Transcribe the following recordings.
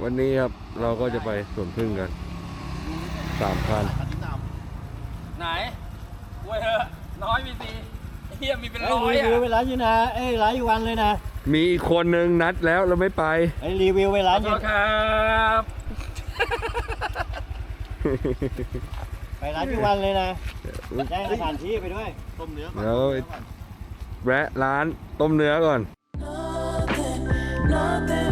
วันนี้ครับเราก็จะไปสวนพึ่งกันสามคันไหนเว้ยเถอะน้อยมีสีเฮียมีเป็นเอ้ร้อยยรีอะวิวเวลาอยู่นะ เอ้ยหลายวันเลยนะมีอีกคนนึงนัดแล้วเราไม่ไป ไอ้ยรีวิวเวขลาออโทยู่ษครับไปร้านอยู่วันเลยนะแจ้งสถานที่ไปด้วย ต้มเนื้อแล้วแวะร้านต้มเนื้อก่อน Nothing but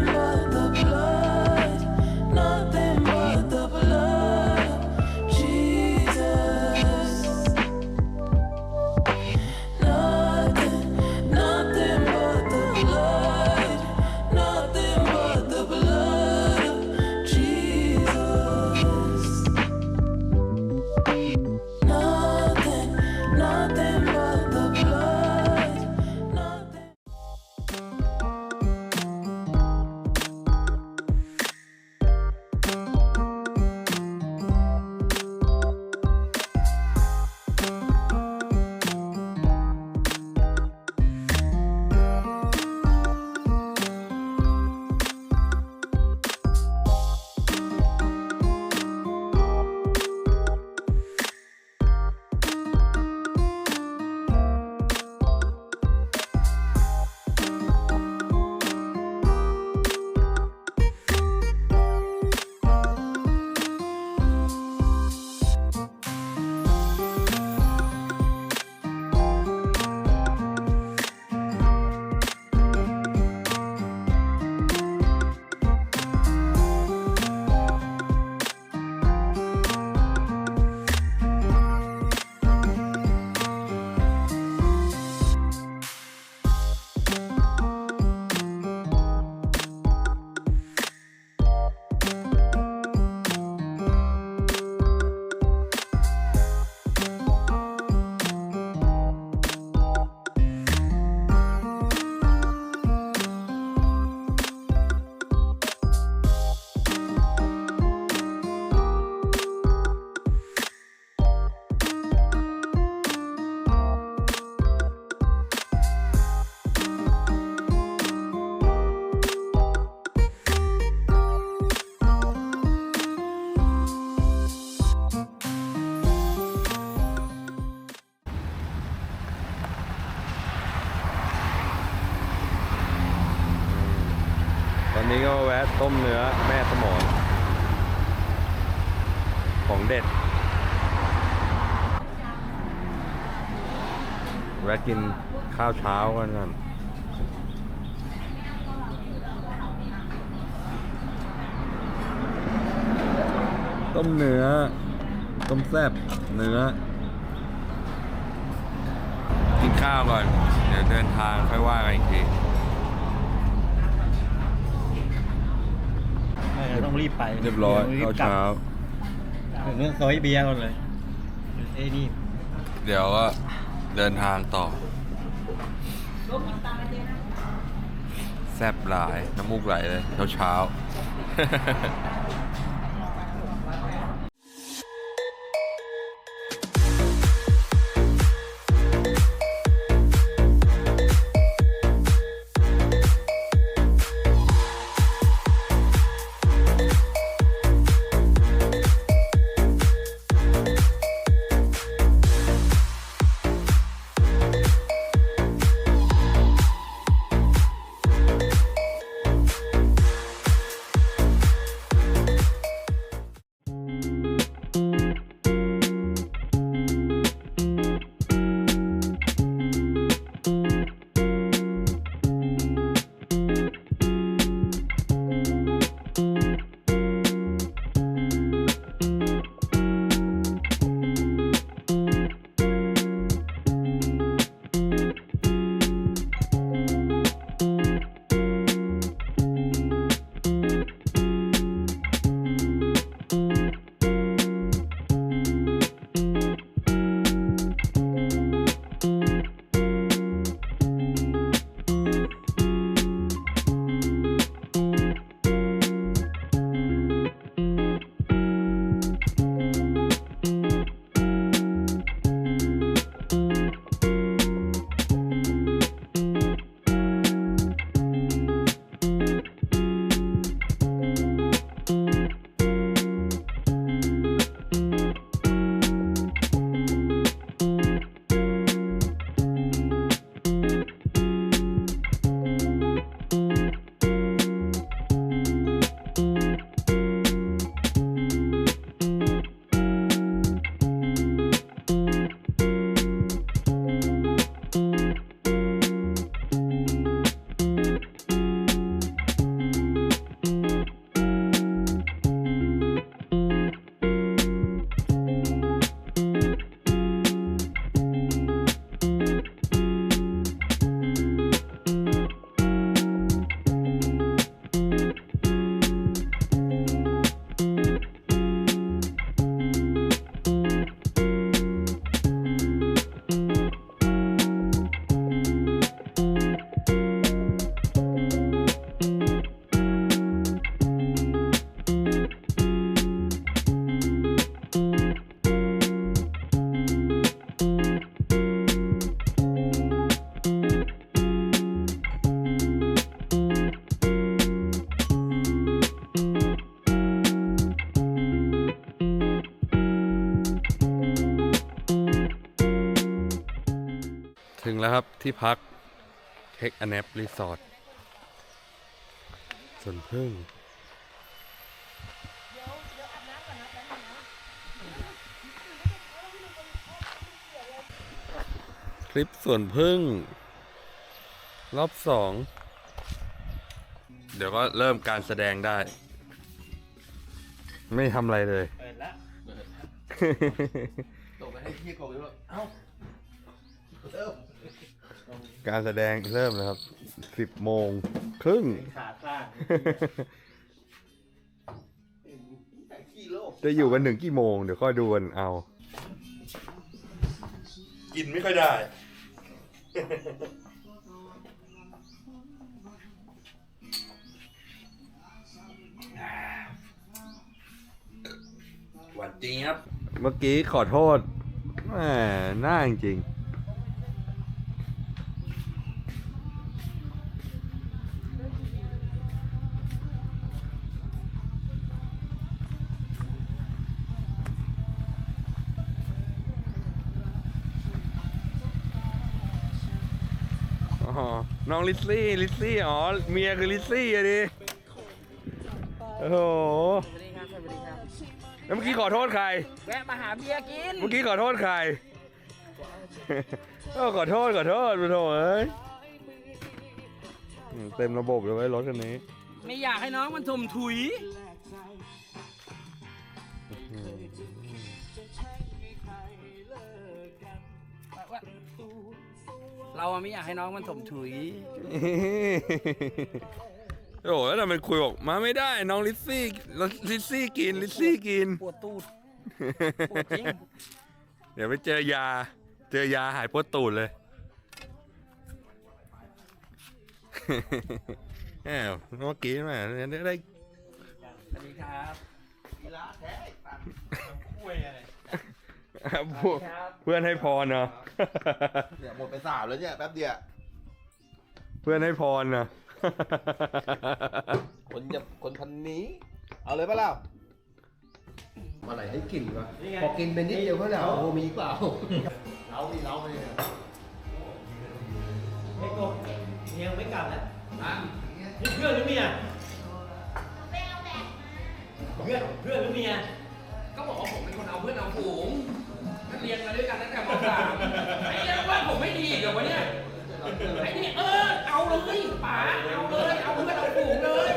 แวะต้มเนื้อแม่สมอนของเด็ดแวะกินข้าวเช้ากันก่อนต้มเนื้อ ต้มแซ่บเนื้อ กินข้าวก่อน เดี๋ยวเดินทางค่อยว่ากันอีกที เออต้องรีบไปเรียบร้อยดี๋วข้าวเช้าถึงเรื่องโซยเบียร์ก่อนเลยเอ้ยนี่เดี๋ยวก็เดินทางต่อ แซบหลาย น้ำมูกไหลเลย เช้าเช้าๆ ที่พักเทคอ n น p รีสอร์ทสวนพึ่งคลิปสวนพึ่ง รอบสอง เดี๋ยวก็เริ่มการแสดงได้ ไม่ทำอะไรเลย เปิดแล้วตกไปให้พี่กบอยู่แล้วเอ้าเริ่ม การแสดงเริ่มแล้วครับสิบโมงครึ่ง ขาข้างแต่ขี้โลกจะอยู่กันถึงกี่โมง เดี๋ยวค่อยดูกันเอา กินไม่ค่อยได้ หวานจริงครับ เมื่อกี้ขอโทษแหมหน้าจริง อ๋อ น้องลิซซี่ ลิซซี่ อ๋อ เมียคือลิซซี่อะดิ โอ้โห สวัสดีครับสวัสดีครับแล้วเมื่อกี้ขอโทษใคร แวะมาหาเบียร์กินเมื่อกี้ขอโทษใคร เออขอโทษขอโทษขอโทษเอ้ยอืมเต็มระบบเลยเว้ยรถคันนี้ ไม่อยากให้น้องมันถมถุย เราอะไม่อยากให้น้องมันถมถุย โอ้โหแล้วทำไมคุยบอกมาไม่ได้น้องลิซซี่ลิซซี่กินลิซซี่กิน ปวดตูด ปวดจริง เดี๋ยวไปเจอยา เจอยาหายปวดตูดเลย แหมเมื่อกี้แม่ได้ สวัสดีครับ กีฬาแท้ไอ้สัตว์คุยอะไร พวกเพื่อนให้พรเนาะเนี่ยหมดไปสามแล้วเนี่ยแป๊บเดียวเพื่อนให้พรนะ คนจะคนพันนี้ เอาเลยปะเล่ามาไหนให้กินวะพอกินไปนิดเดียวก็แล้วโอ้มีเปล่าเราดิเราเลยไอ้กบเมียไม่กลับแล้วนี่เพื่อนหรือเมียเพื่อนเพื่อนหรือเมียก็บอกว่าผมเป็นคนเอาเพื่อนเอาฝูง นักเรียนมาด้วยกันตั้งแต่ม .3 ไอ้เนี่ยว่าผมไม่ดีอีกเหรอวะเนี่ยไอ้นี่เออเอาเลยป๋าเอาเลยเอาเพื่อนเอาฝูงเลย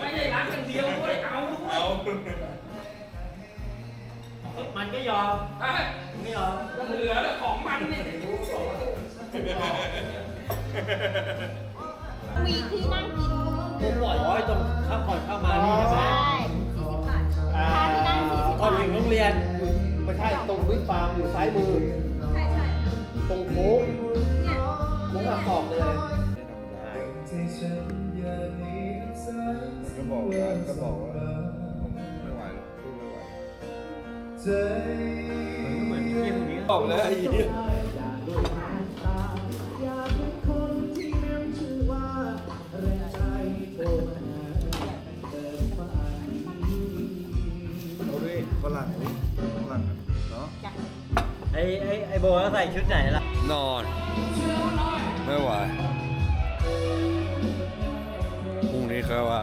ไม่ได้รักอย่างเดียวด้วยเอาด้วยมันก็ยอมเอ้ยไม่ยอมก็เหลือแล้วของมันเนี่ยมีที่นั่งกินผมปล่อยไว้ตรงข้ามก่อนเข้ามานี่ใช่ไหมใช่สี่สิบบาทอ่าค่าที่นั่งสี่สิบก่อนบาทถึงโรงเรียนไม่ ใช่ตรงวิทย์ฟาร์มอยู่ซ้ายมือ ใช่ใช่ตรงโค้งเนี่ยโค้งอักษรเลยก็บอกว่าก็บอกว่าผมไม่ไหวแล้วสู้ไม่ไหวมันก็เหมือนที่คนนี้บอกเลยไอ้ ไอ้ไอ้โบเขาใส่ชุดไหนล่ะ นอน ไม่ไหวพรุ่งนี้ค่อยว่า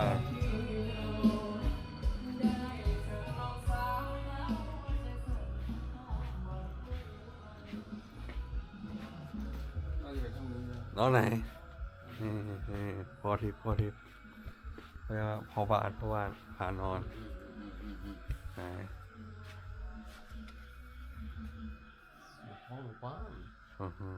น้องไหนนี่นี่พอทิพพอทิพเรียกว่าพอบาทพอบาทผ่านอนไหน ห้องป้ามอื้อหื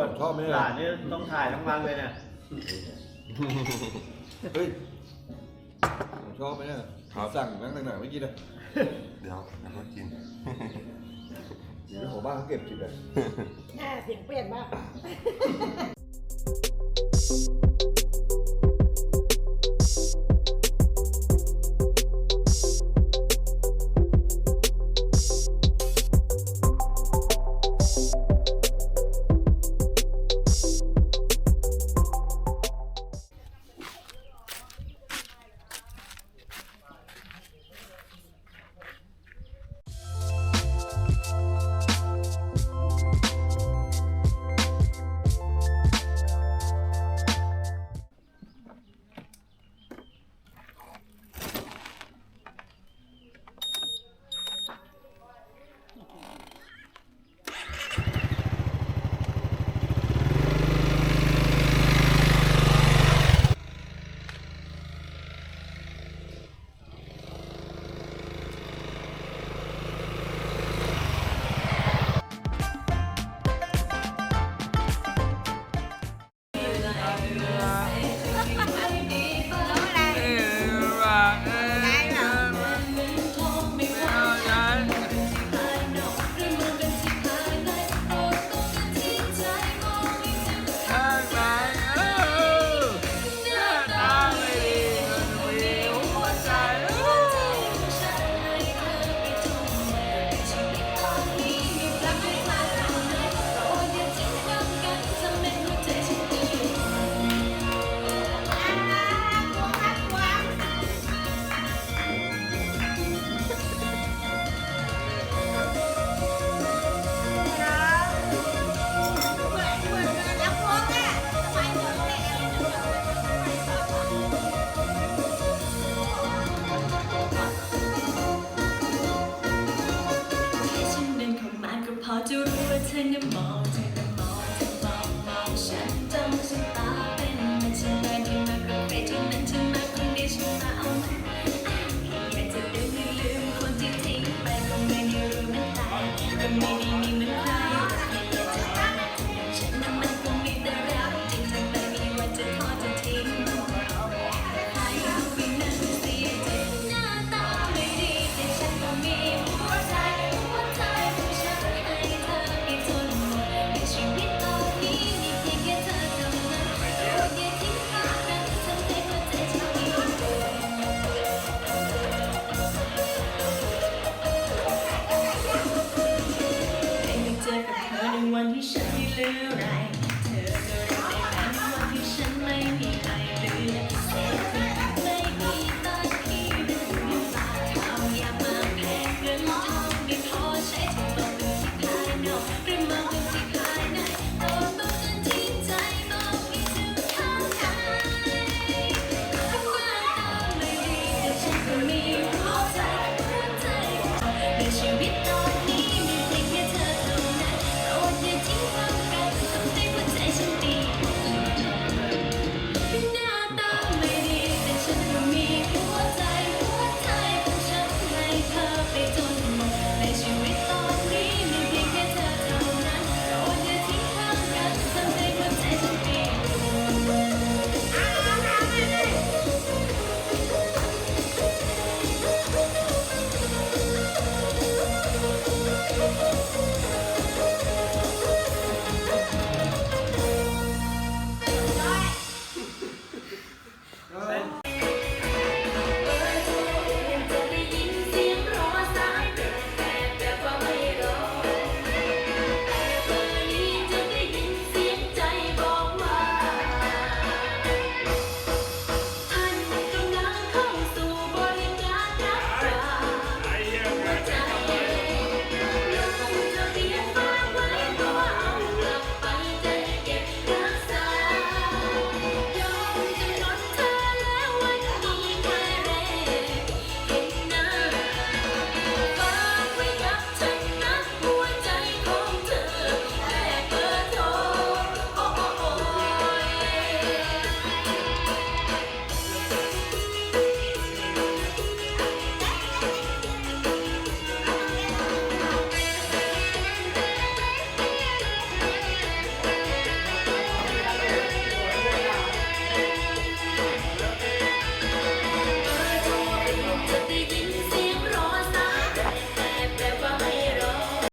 อปังปังร้านงานครับเราดิเฮ้ยเดี๋ยวบวชชอบไหมอะหลานนี่ต้องถ่ายทั้งวันเลยเนี่ยเฮ้ยผมชอบไหมเนี่ยสั่งนั่งไหนๆเมื่อกี้เลยเดี๋ยวเดี๋ยวก็กิน เดี๋ยวของบ้านเขาเก็บกินเลยแหมเสียงเปลี่ยนมาก อ